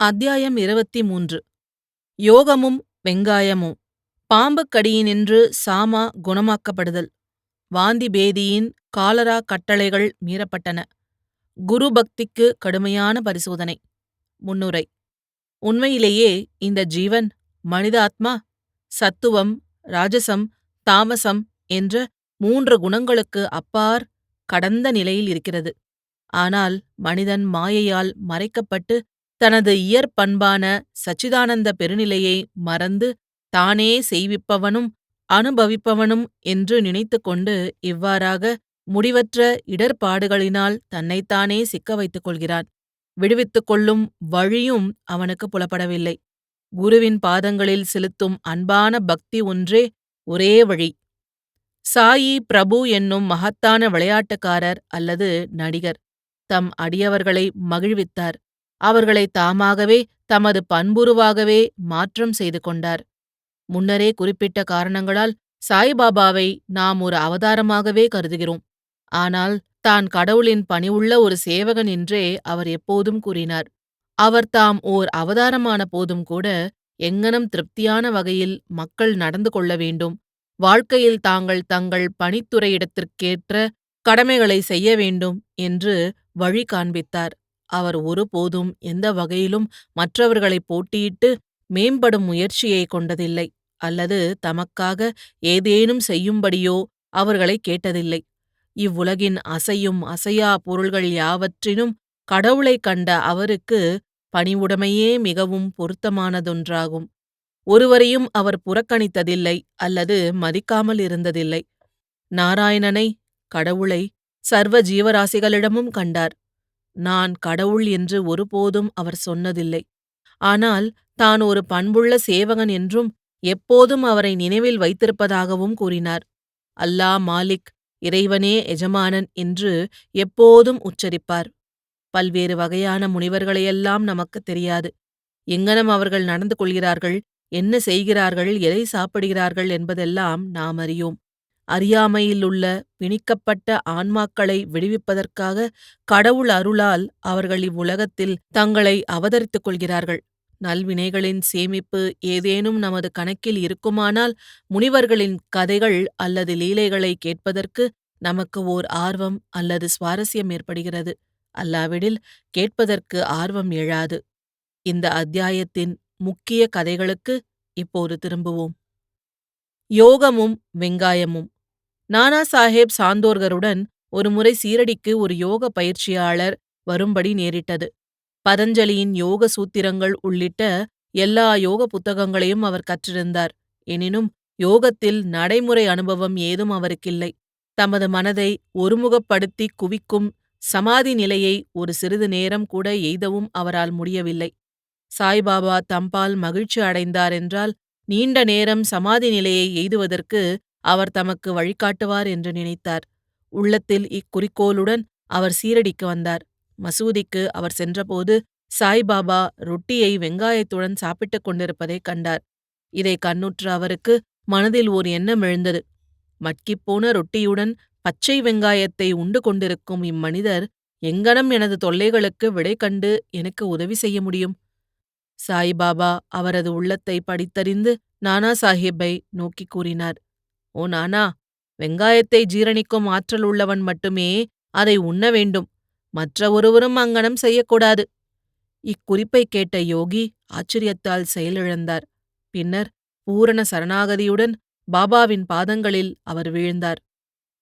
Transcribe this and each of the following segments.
அத்தியாயம் இருபத்தி மூன்று யோகமும் வெங்காயமும். பாம்புக் கடியினின்று சாமா குணமாக்கப்படுதல். வாந்தி பேதியின் காலரா கட்டளைகள் மீறப்பட்டன. குரு பக்திக்கு கடுமையான பரிசோதனை. முன்னுரை. உண்மையிலேயே இந்த ஜீவன் மனிதாத்மா சத்துவம் ராஜசம் தாமசம் என்ற மூன்று குணங்களுக்கு அப்பார் கடந்த நிலையில் இருக்கிறது. ஆனால் மனிதன் மாயையால் மறைக்கப்பட்டு தனது இயற்பண்பான சச்சிதானந்த பெருநிலையை மறந்து தானே செய்விப்பவனும் அனுபவிப்பவனும் என்று நினைத்துக்கொண்டு இவ்வாறாக முடிவற்ற இடர்பாடுகளினால் தன்னைத்தானே சிக்க வைத்துக் கொள்கிறான் விடுவித்துக் கொள்ளும் வழியும் அவனுக்கு புலப்படவில்லை. குருவின் பாதங்களில் செலுத்தும் அன்பான பக்தி ஒன்றே ஒரே வழி. சாயி பிரபு என்னும் மகத்தான விளையாட்டுக்காரர் அல்லது நடிகர். தம் அடியவர்களை மகிழ்வித்தார். அவர்களை தாமாகவே தமது பண்புருவாகவே மாற்றம் செய்து கொண்டார். முன்னரே குறிப்பிட்ட காரணங்களால் சாய்பாபாவை நாம் ஒரு அவதாரமாகவே கருதுகிறோம். ஆனால் தான் கடவுளின் பணிவுள்ள ஒரு சேவகன் என்றே அவர் எப்போதும் கூறினார். அவர் தாம் ஓர் அவதாரமான போதும் கூட எங்கனம் திருப்தியான வகையில் மக்கள் நடந்து கொள்ள வேண்டும். வாழ்க்கையில் தாங்கள் தங்கள் பணித்துறையிடத்திற்கேற்ற கடமைகளை செய்ய வேண்டும் என்று வழி காண்பித்தார். அவர் ஒருபோதும் எந்த வகையிலும் மற்றவர்களை போட்டியிட்டு மேம்படும் முயற்சியை கொண்டதில்லை. அல்லது தமக்காக ஏதேனும் செய்யும்படியோ அவர்களை கேட்டதில்லை. இவ்வுலகின் அசையும் அசையா பொருள்கள் யாவற்றினும் கடவுளை கண்ட அவருக்கு பணிவுடைமையே மிகவும் பொருத்தமானதொன்றாகும். ஒருவரையும் அவர் புறக்கணித்ததில்லை அல்லது மதிக்காமல் இருந்ததில்லை. நாராயணனை கடவுளை சர்வ ஜீவராசிகளிடமும் கண்டார். நான் கடவுள் என்று ஒருபோதும் அவர் சொன்னதில்லை. ஆனால் தான் ஒரு பண்புள்ள சேவகன் என்றும் எப்போதும் அவரை நினைவில் வைத்திருப்பதாகவும் கூறினார். அல்லா மாலிக் இறைவனே எஜமானன் என்று எப்போதும் உச்சரிப்பார். பல்வேறு வகையான முனிவர்களையெல்லாம் நமக்கு தெரியாது. எங்கனம் அவர்கள் நடந்து கொள்கிறார்கள் என்ன செய்கிறார்கள் எதை சாப்பிடுகிறார்கள் என்பதெல்லாம் நாம் அறியோம். அறியாமையிலுள்ள பிணிக்கப்பட்ட ஆன்மாக்களை விடுவிப்பதற்காக கடவுள் அருளால் அவர்கள் இவ்வுலகத்தில் தங்களை அவதரித்துக் கொள்கிறார்கள். நல்வினைகளின் சேமிப்பு ஏதேனும் நமது கணக்கில் இருக்குமானால் முனிவர்களின் கதைகள் அல்லது லீலைகளை கேட்பதற்கு நமக்கு ஓர் ஆர்வம் அல்லது சுவாரஸ்யம் ஏற்படுகிறது. அல்லாவிடில் கேட்பதற்கு ஆர்வம் எழாது. இந்த அத்தியாயத்தின் முக்கிய கதைகளுக்கு இப்போது திரும்புவோம். யோகமும் வெங்காயமும். நானா சாஹேப் சாந்தோர்கருடன் ஒருமுறை சீரடிக்கு ஒரு யோக பயிற்சியாளர் வரும்படி நேரிட்டது. பதஞ்சலியின் யோக சூத்திரங்கள் உள்ளிட்ட எல்லா யோக புத்தகங்களையும் அவர் கற்றிருந்தார். எனினும் யோகத்தில் நடைமுறை அனுபவம் ஏதும் அவருக்கில்லை. தமது மனதை ஒருமுகப்படுத்தி குவிக்கும் சமாதி நிலையை ஒரு சிறிது நேரம் கூட எய்தவும் அவரால் முடியவில்லை. சாய்பாபா தம்பால் மகிழ்ச்சி அடைந்தார் என்றால் நீண்ட நேரம் சமாதி நிலையை எய்துவதற்கு அவர் தமக்கு வழிகாட்டுவார் என்று நினைத்தார். உள்ளத்தில் இக்குறிக்கோளுடன் அவர் சீரடிக்கு வந்தார். மசூதிக்கு அவர் சென்றபோது சாய்பாபா ரொட்டியை வெங்காயத்துடன் சாப்பிட்டுக் கொண்டிருப்பதைக் கண்டார். இதை கண்ணுற்ற அவருக்கு மனதில் ஓர் எண்ணம் எழுந்தது. மட்கிப்போன ரொட்டியுடன் பச்சை வெங்காயத்தை உண்டு கொண்டிருக்கும் இம்மனிதர் எங்கனம் எனது தொல்லைகளுக்கு விடை கண்டு எனக்கு உதவி செய்ய முடியும்? சாய்பாபா அவரது உள்ளத்தை படித்தறிந்து நானா சாஹிப்பை நோக்கிக் கூறினார். ஓ நானா வெங்காயத்தை ஜீரணிக்கும் ஆற்றல் உள்ளவன் மட்டுமே அதை உண்ண வேண்டும். மற்ற ஒருவரும் அங்கனம் செய்யக்கூடாது. இக்குறிப்பை கேட்ட யோகி ஆச்சரியத்தால் செயலிழந்தார். பின்னர் பூரண சரணாகதியுடன் பாபாவின் பாதங்களில் அவர் வீழ்ந்தார்.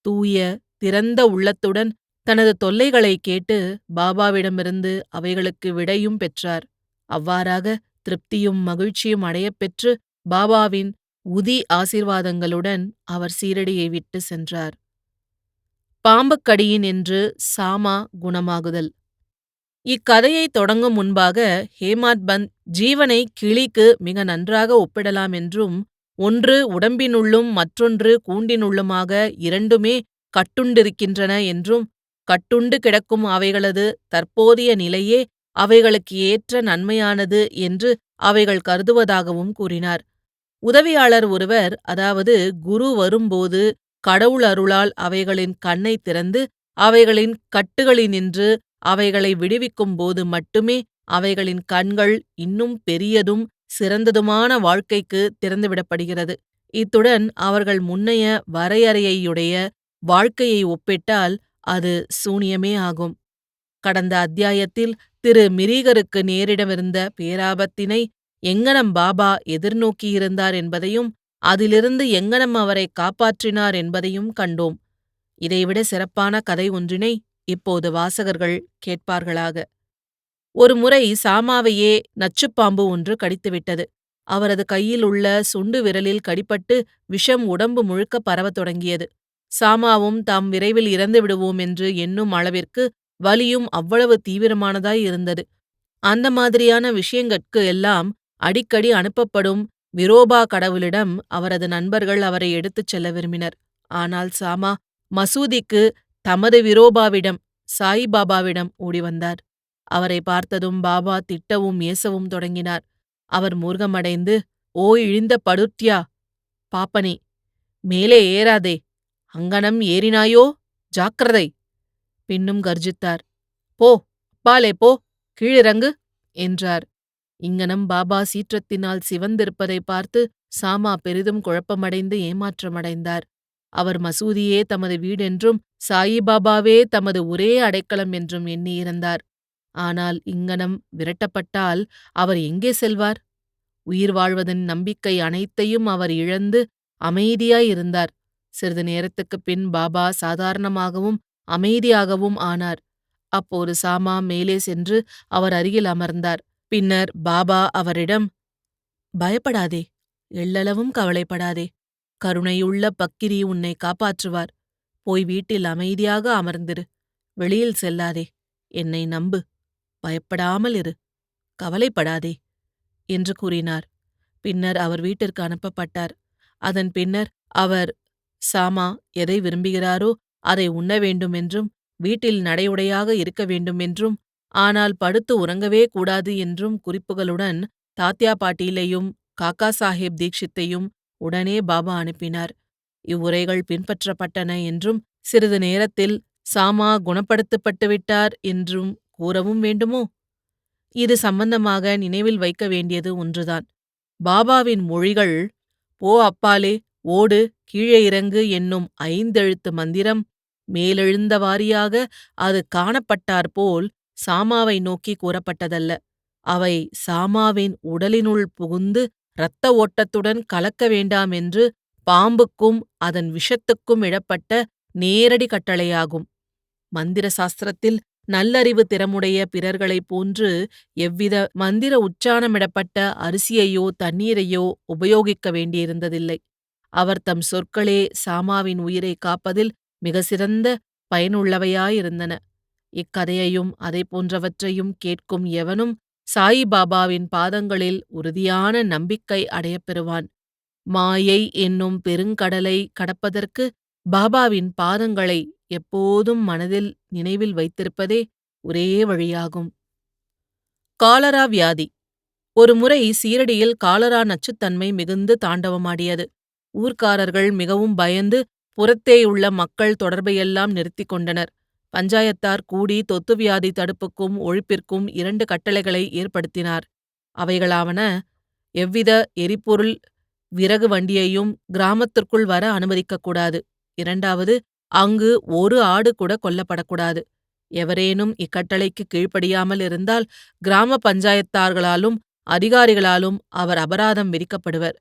தூய திறந்த உள்ளத்துடன் தனது தொல்லைகளைக் கேட்டு பாபாவிடமிருந்து அவைகளுக்கு விடையும் பெற்றார். அவ்வாறாக திருப்தியும் மகிழ்ச்சியும் அடையப் பெற்று பாபாவின் உதி ஆசீர்வாதங்களுடன் அவர் சீரடியை விட்டு சென்றார். பாம்புக்கடியின் என்று சாமா குணமாகுதல். இக்கதையை தொடங்கும் முன்பாக ஹேமாத் பந்த் ஜீவனை கிளிக்கு மிக நன்றாக ஒப்பிடலாம் என்றும் ஒன்று உடம்பினுள்ளும் மற்றொன்று கூண்டினுள்ளுமாக இரண்டுமே கட்டுண்டிருக்கின்றன என்றும் கட்டுண்டு கிடக்கும் அவைகளது தற்போதைய நிலையே அவைகளுக்கு ஏற்ற நன்மையானது என்று அவைகள் கருதுவதாகவும் கூறினார். உதவியாளர் ஒருவர் அதாவது குரு வரும்போது கடவுள் அருளால் அவைகளின் கண்ணை திறந்து அவைகளின் கட்டுகளினின்று அவைகளை விடுவிக்கும் போது மட்டுமே அவைகளின் கண்கள் இன்னும் பெரியதும் சிறந்ததுமான வாழ்க்கைக்கு திறந்துவிடப்படுகிறது இத்துடன் அவர்கள் முன்னைய வரையறையையுடைய வாழ்க்கையை ஒப்பிட்டால் அது சூனியமே ஆகும். கடந்த அத்தியாயத்தில் திரு மிரீகருக்கு நேரிடமிருந்த பேராபத்தினை எங்கனம் பாபா எதிர்நோக்கியிருந்தார் என்பதையும் அதிலிருந்து எங்கனம் அவரை காப்பாற்றினார் என்பதையும் கண்டோம். இதைவிட சிறப்பான கதை ஒன்றினை இப்போது வாசகர்கள் கேட்பார்களாக. ஒரு முறை சாமாவையே நச்சுப்பாம்பு ஒன்று கடித்துவிட்டது. அவரது கையில் உள்ள சுண்டு விரலில் கடிபட்டு விஷம் உடம்பு முழுக்க பரவத் தொடங்கியது. சாமாவும் தாம் விரைவில் இறந்து விடுவோம் என்று எண்ணும் அளவிற்கு வலியும் அவ்வளவு தீவிரமானதாய் இருந்தது. அந்த மாதிரியான விஷயங்கட்கு எல்லாம் அடிக்கடி அனுப்பப்படும் விரோபா கடவுளிடம் அவரது நண்பர்கள் அவரை எடுத்துச் செல்ல விரும்பினர். ஆனால் சாமா மசூதிக்கு தமது விரோபாவிடம் சாயிபாபாவிடம் ஓடி வந்தார். அவரை பார்த்ததும் பாபா திட்டவும் ஏசவும் தொடங்கினார். அவர் மூர்க்கமடைந்து ஓ இழிந்த படுத்யா பாப்பனே மேலே ஏறாதே அங்கனம் ஏறினாயோ ஜாக்கிரதை பின்னும் கர்ஜித்தார். போ அப்பாலே போ கீழிறங்கு என்றார். இங்கனம் பாபா சீற்றத்தினால் சிவந்திருப்பதை பார்த்து சாமா பெரிதும் குழப்பமடைந்து ஏமாற்றமடைந்தார். அவர் மசூதியே தமது வீடென்றும் சாயிபாபாவே தமது ஒரே அடைக்கலம் என்றும் எண்ணியிருந்தார். ஆனால் இங்கனம் விரட்டப்பட்டால் அவர் எங்கே செல்வார்? உயிர் வாழ்வதன் நம்பிக்கை அனைத்தையும் அவர் இழந்து அமைதியாயிருந்தார். சிறிது நேரத்துக்குப் பின் பாபா சாதாரணமாகவும் அமைதியாகவும் ஆனார். அப்போது சாமா மேலே சென்று அவர் அருகில் அமர்ந்தார். பின்னர் பாபா அவரிடம் பயப்படாதே எள்ளளவும் கவலைப்படாதே. கருணையுள்ள பக்கிரி உன்னை காப்பாற்றுவார். போய் வீட்டில் அமைதியாக அமர்ந்திரு. வெளியில் செல்லாதே. என்னை நம்பு. பயப்படாமல் இரு. கவலைப்படாதே என்று கூறினார். பின்னர் அவர் வீட்டிற்கு அனுப்பப்பட்டார். அதன் பின்னர் அவர் சாமா எதை விரும்புகிறாரோ அதை உண்ண வேண்டுமென்றும் வீட்டில் நடையுடையாக இருக்க வேண்டுமென்றும் ஆனால் படுத்து உறங்கவே கூடாது என்றும் குறிப்புகளுடன் தாத்யா பாட்டீலையும் காக்கா சாஹேப் தீக்ஷித்தையும் உடனே பாபா அனுப்பினார். இவ்வுரைகள் பின்பற்றப்பட்டன என்றும் சிறிது நேரத்தில் சாமா குணப்படுத்தப்பட்டுவிட்டார் என்றும் கூறவும் வேண்டுமோ? இது சம்பந்தமாக நினைவில் வைக்க வேண்டியது ஒன்றுதான். பாபாவின் மொழிகள் போ அப்பாலே ஓடு கீழே இறங்கு என்னும் ஐந்தெழுத்து மந்திரம் மேலெழுந்த வாரியாக அது காணப்பட்டாற்போல் சாமாவை நோக்கி கூறப்பட்டதல்ல. அவை சாமாவின் உடலினுள் புகுந்து இரத்த ஓட்டத்துடன் கலக்க வேண்டாம் என்று பாம்புக்கும் அதன் விஷத்துக்கும் இடப்பட்ட நேரடி கட்டளையாகும். மந்திர சாஸ்திரத்தில் நல்லறிவு திறமுடைய பிறர்களைப் போன்று எவ்வித மந்திர உச்சானமிடப்பட்ட அரிசியையோ தண்ணீரையோ உபயோகிக்க வேண்டியிருந்ததில்லை. அவர் தம் சொற்களே சாமாவின் உயிரை காப்பதில் மிக சிறந்த பயனுள்ளவையாயிருந்தன. இக்கதையையும் அதை போன்றவற்றையும் கேட்கும் எவனும் சாயிபாபாவின் பாதங்களில் உறுதியான நம்பிக்கை அடையப்பெறுவான் மாயை என்னும் பெருங்கடலை கடப்பதற்கு பாபாவின் பாதங்களை எப்போதும் மனதில் நினைவில் வைத்திருப்பதே ஒரே வழியாகும். காலரா வியாதி. ஒருமுறை சீரடியில் காலரா நச்சுத்தன்மை மிகுந்து தாண்டவமாடியது. ஊர்க்காரர்கள் மிகவும் பயந்து புறத்தேயுள்ள மக்கள் தொடர்பையெல்லாம் நிறுத்திக் கொண்டனர். பஞ்சாயத்தார் கூடி தொத்து வியாதி தடுப்புக்கும் ஒழிப்பிற்கும் இரண்டு கட்டளைகளை ஏற்படுத்தினார். அவைகளாவன எவ்வித எரிபொருள் விறகு வண்டியையும் கிராமத்திற்குள் வர அனுமதிக்கக்கூடாது. இரண்டாவது அங்கு ஒரு ஆடு கூட கொல்லப்படக்கூடாது. எவரேனும் இக்கட்டளைக்கு கீழ்ப்படியாமல் இருந்தால் கிராம பஞ்சாயத்தார்களாலும் அதிகாரிகளாலும் அவர் அபராதம் விதிக்கப்படுவர்.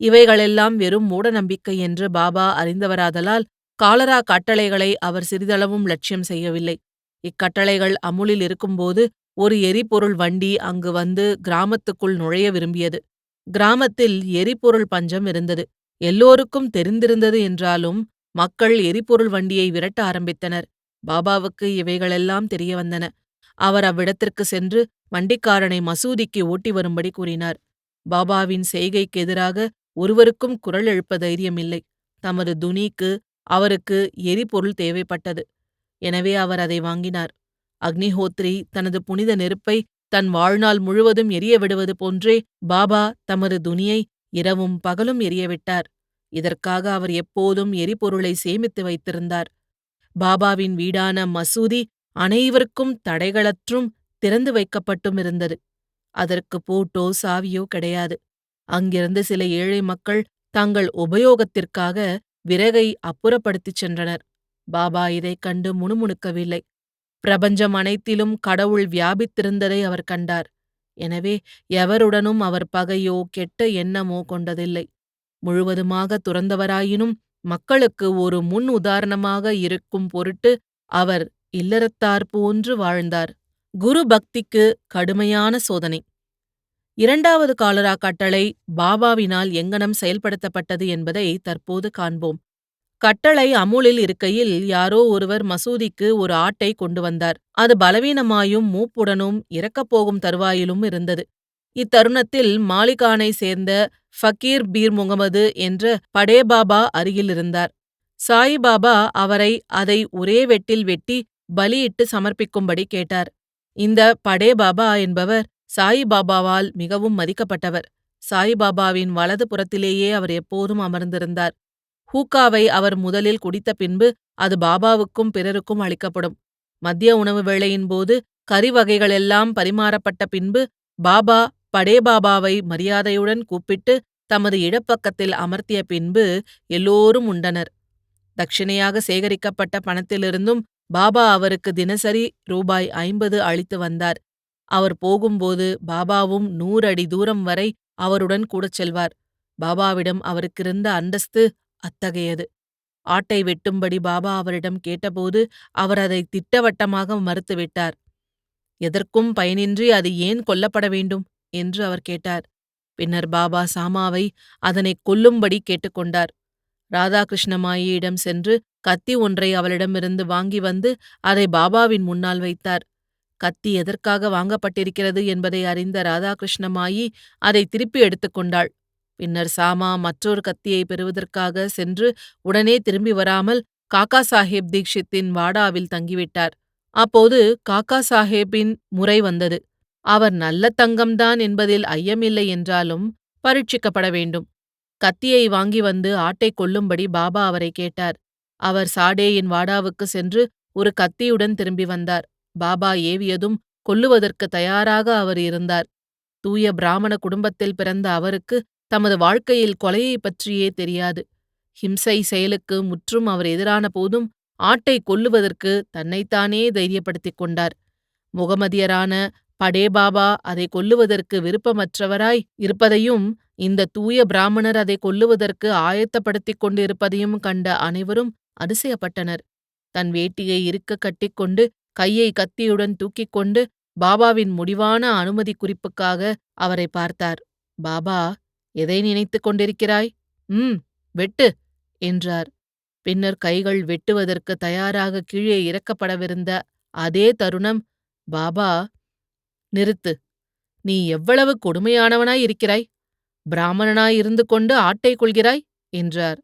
இவைகளெல்லாம் வெறும் மூடநம்பிக்கை என்று பாபா அறிந்தவராதலால் காலரா கட்டளைகளை அவர் சிறிதளவும் லட்சியம் செய்யவில்லை. இக்கட்டளைகள் அமுலில் இருக்கும்போது ஒரு எரிபொருள் வண்டி அங்கு வந்து கிராமத்துக்குள் நுழைய விரும்பியது. கிராமத்தில் எரிபொருள் பஞ்சம் இருந்தது. எல்லோருக்கும் தெரிந்திருந்தது என்றாலும் மக்கள் எரிபொருள் வண்டியை விரட்ட ஆரம்பித்தனர். பாபாவுக்கு இவைகளெல்லாம் தெரிய வந்தன அவர் அவ்விடத்திற்கு சென்று வண்டிக்காரனை மசூதிக்கு ஓட்டி வரும்படி கூறினார். பாபாவின் செய்கைக்கு எதிராக ஒருவருக்கும் குரல் எழுப்ப தைரியமில்லை. தமது துனிக்கு அவருக்கு எரிபொருள் தேவைப்பட்டது. எனவே அவர் அதை வாங்கினார். அக்னிஹோத்ரி தனது புனித நெருப்பை தன் வாழ்நாள் முழுவதும் எரிய விடுவது போன்றே பாபா தமது துனியை இரவும் பகலும் எரியவிட்டார். இதற்காக அவர் எப்போதும் எரிபொருளை சேமித்து வைத்திருந்தார். பாபாவின் வீடான மசூதி அனைவருக்கும் தடைகளற்றும் திறந்து வைக்கப்பட்டும் இருந்தது. அதற்கு பூட்டோ சாவியோ கிடையாது. அங்கிருந்து சில ஏழை மக்கள் தங்கள் உபயோகத்திற்காக விறகை அப்புறப்படுத்திச் சென்றனர். பாபா இதைக் கண்டு முணுமுணுக்கவில்லை. பிரபஞ்சம் அனைத்திலும் கடவுள் வியாபித்திருந்ததை அவர் கண்டார். எனவே எவருடனும் அவர் பகையோ கெட்ட எண்ணமோ கொண்டதில்லை. முழுவதுமாக துறந்தவராயினும் மக்களுக்கு ஒரு முன் உதாரணமாக இருக்கும் பொருட்டு அவர் இல்லறத்தார் போன்று வாழ்ந்தார். குரு பக்திக்கு கடுமையான சோதனை. இரண்டாவது காலரா கட்டளை பாபாவினால் எங்கனம் செயல்படுத்தப்பட்டது என்பதை தற்போது காண்போம். கட்டளை அமுலில் இருக்கையில் யாரோ ஒருவர் மசூதிக்கு ஒரு ஆட்டை கொண்டு வந்தார். அது பலவீனமாயும் மூப்புடனும் இறக்கப்போகும் தருவாயிலும் இருந்தது. இத்தருணத்தில் மாலிகானை சேர்ந்த ஃபக்கீர் பீர் முகமது என்ற படேபாபா அருகில் இருந்தார். சாயிபாபா அவரை அதை ஒரே வெட்டில் வெட்டி பலியிட்டு சமர்ப்பிக்கும்படி கேட்டார். இந்த படேபாபா என்பவர் சாயிபாபாவால் மிகவும் மதிக்கப்பட்டவர். சாயிபாபாவின் வலது புறத்திலேயே அவர் எப்போதும் அமர்ந்திருந்தார். ஹூக்காவை அவர் முதலில் குடித்த பின்பு அது பாபாவுக்கும் பிறருக்கும் அளிக்கப்படும். மத்திய உணவு வேளையின் போது கறி வகைகளெல்லாம் பரிமாறப்பட்ட பின்பு பாபா படேபாபாவை மரியாதையுடன் கூப்பிட்டு தமது இடப்பக்கத்தில் அமர்த்திய பின்பு எல்லோரும் உண்டனர். தட்சிணையாக சேகரிக்கப்பட்ட பணத்திலிருந்தும் பாபா அவருக்கு தினசரி ரூபாய் ஐம்பது அளித்து வந்தார். அவர் போகும்போது பாபாவும் நூறு அடி தூரம் வரை அவருடன் கூடச் செல்வார். பாபாவிடம் அவருக்கிருந்த அந்தஸ்து அத்தகையது. ஆட்டை வெட்டும்படி பாபா அவரிடம் கேட்டபோது அவர் அதை திட்டவட்டமாக மறுத்துவிட்டார். எதற்கும் பயனின்றி அது ஏன் கொல்லப்பட வேண்டும்? என்று அவர் கேட்டார். பின்னர் பாபா சாமாவை அதனை கொல்லும்படி கேட்டுக்கொண்டார். ராதாகிருஷ்ணமாயியிடம் சென்று கத்தி ஒன்றை அவளிடமிருந்து வாங்கி வந்து அதை பாபாவின் முன்னால் வைத்தார். கத்தி எதற்காக வாங்கப்பட்டிருக்கிறது என்பதை அறிந்த ராதாகிருஷ்ணமாயி அதை திருப்பி எடுத்துக்கொண்டாள் பின்னர் சாமா மற்றொரு கத்தியை பெறுவதற்காக சென்று உடனே திரும்பி வராமல் காக்கா சாஹேப் தீக்ஷித்தின் வாடாவில் தங்கிவிட்டார். அப்போது காக்கா சாஹேப்பின் முறை வந்தது. அவர் நல்ல தங்கம்தான் என்பதில் ஐயமில்லை என்றாலும் பரீட்சிக்கப்பட வேண்டும். கத்தியை வாங்கி வந்து ஆட்டை கொல்லும்படி பாபா அவரை கேட்டார். அவர் சாடேயின் வாடாவுக்கு சென்று ஒரு கத்தியுடன் திரும்பி வந்தார். பாபா ஏவியதும் கொல்லுவதற்கு தயாராக அவர் இருந்தார். தூய பிராமண குடும்பத்தில் பிறந்த அவருக்கு தமது வாழ்க்கையில் கொலையை பற்றியே தெரியாது. ஹிம்சை செயலுக்கு முற்றும் அவர் எதிரான போதும் ஆட்டை கொல்லுவதற்கு தன்னைத்தானே தைரியப்படுத்திக் கொண்டார். முகமதியரான படேபாபா அதை கொல்லுவதற்கு விருப்பமற்றவராய் இருப்பதையும் இந்த தூய பிராமணர் அதை கொல்லுவதற்கு ஆயத்தப்படுத்திக் கொண்டிருப்பதையும் கண்ட அனைவரும் அதிசயப்பட்டனர். தன் வேட்டியை இருக்க கட்டிக்கொண்டு கையை கத்தியுடன் தூக்கிக் கொண்டு பாபாவின் முடிவான அனுமதி குறிப்புக்காக அவரை பார்த்தார். பாபா எதை நினைத்துக் கொண்டிருக்கிறாய்? ம் வெட்டு என்றார். பின்னர் கைகள் வெட்டுவதற்கு தயாராக கீழே இறக்கப்படவிருந்த அதே தருணம் பாபா நிறுத்து. நீ எவ்வளவு கொடுமையானவனாய் இருக்கிறாய்? பிராமணனாய் இருந்து கொண்டு ஆட்டை கொள்கிறாய்? என்றார்.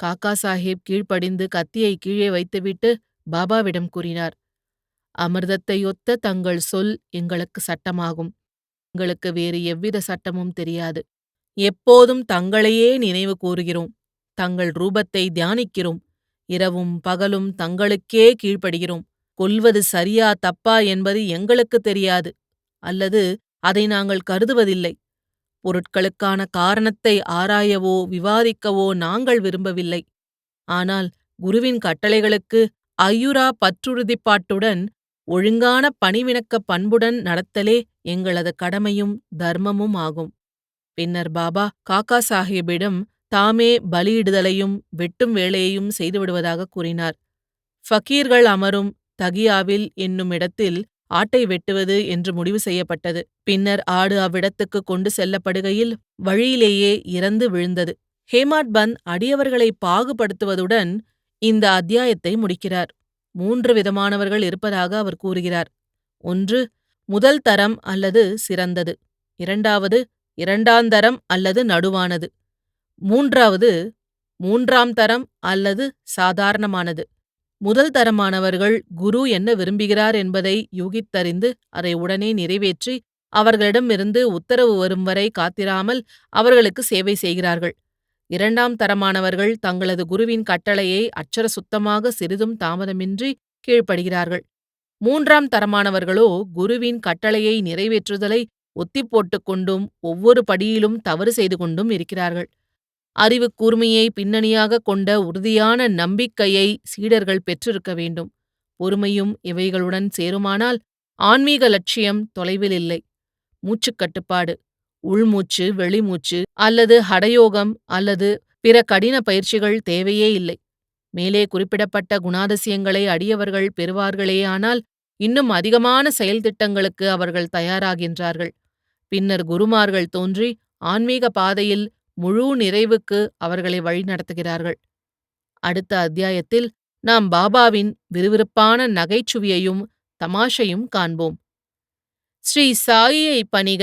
காக்கா சாஹேப் கீழ்ப்படிந்து கத்தியை கீழே வைத்துவிட்டு பாபாவிடம் கூறினார். அமிர்தத்தையொத்த தங்கள் சொல் எங்களுக்கு சட்டமாகும். எங்களுக்கு வேறு எவ்வித சட்டமும் தெரியாது. எப்போதும் தங்களையே நினைவு கூறுகிறோம். தங்கள் ரூபத்தை தியானிக்கிறோம். இரவும் பகலும் தங்களுக்கே கீழ்ப்படுகிறோம். கொல்வது சரியா தப்பா என்பது எங்களுக்கு தெரியாது. அல்லது அதை நாங்கள் கருதுவதில்லை. பொருட்களுக்கான காரணத்தை ஆராயவோ விவாதிக்கவோ நாங்கள் விரும்பவில்லை. ஆனால் குருவின் கட்டளைகளுக்கு ஐயுரா பற்றுறுதிப்பாட்டுடன் ஒழுங்கான பணிவிணக்க பண்புடன் நடத்தலே எங்களது கடமையும் தர்மமும் ஆகும். பின்னர் பாபா காக்கா சாஹிபிடம் தாமே பலியிடுதலையும் வெட்டும் வேலையையும் செய்துவிடுவதாக கூறினார். ஃபக்கீர்கள் அமரும் தகியாவில் என்னும் இடத்தில் ஆட்டை வெட்டுவது என்று முடிவு செய்யப்பட்டது. பின்னர் ஆடு அவ்விடத்துக்கு கொண்டு செல்லப்படுகையில் வழியிலேயே இறந்து விழுந்தது. ஹேமாட் பந்த் அடியவர்களை பாகுபடுத்துவதுடன் இந்த அத்தியாயத்தை முடிக்கிறார். மூன்று விதமானவர்கள் இருப்பதாக அவர் கூறுகிறார். ஒன்று முதல் தரம் அல்லது சிறந்தது. இரண்டாவது இரண்டாந்தரம் அல்லது நடுவானது. மூன்றாவது மூன்றாம் தரம் அல்லது சாதாரணமானது. முதல் தரமானவர்கள் குரு என்ன விரும்புகிறார் என்பதை யூகித்தறிந்து அதை உடனே நிறைவேற்றி அவர்களிடமிருந்து உத்தரவு வரும் வரை காத்திராமல் அவர்களுக்கு சேவை செய்கிறார்கள். இரண்டாம் தரமானவர்கள் தங்களது குருவின் கட்டளையை அச்சர சுத்தமாக சிறிதும் தாமதமின்றி கீழ்ப்படுகிறார்கள். மூன்றாம் தரமானவர்களோ குருவின் கட்டளையை நிறைவேற்றுதலை ஒத்திப் போட்டுக் கொண்டும் ஒவ்வொரு படியிலும் தவறு செய்து கொண்டும் இருக்கிறார்கள். அறிவுக் கூர்மையை பின்னணியாகக் கொண்ட உறுதியான நம்பிக்கையை சீடர்கள் பெற்றிருக்க வேண்டும். பொறுமையும் இவைகளுடன் சேருமானால் ஆன்மீக லட்சியம் தொலைவில் இல்லை. மூச்சுக் கட்டுப்பாடு. உள்மூச்சு வெளிமூச்சு அல்லது ஹடயோகம் அல்லது பிற கடின பயிற்சிகள் தேவையே இல்லை. மேலே குறிப்பிடப்பட்ட குணாதிசயங்களை அடியவர்கள் பெறுவார்களேயானால் இன்னும் அதிகமான செயல்திட்டங்களுக்கு அவர்கள் தயாராகின்றார்கள். பின்னர் குருமார்கள் தோன்றி ஆன்மீக பாதையில் முழு நிறைவுக்கு அவர்களை வழிநடத்துகிறார்கள் அடுத்த அத்தியாயத்தில் நாம் பாபாவின் விறுவிறுப்பான நகைச்சுவையையும் தமாஷையும் காண்போம். ஸ்ரீ சாயியை பணிக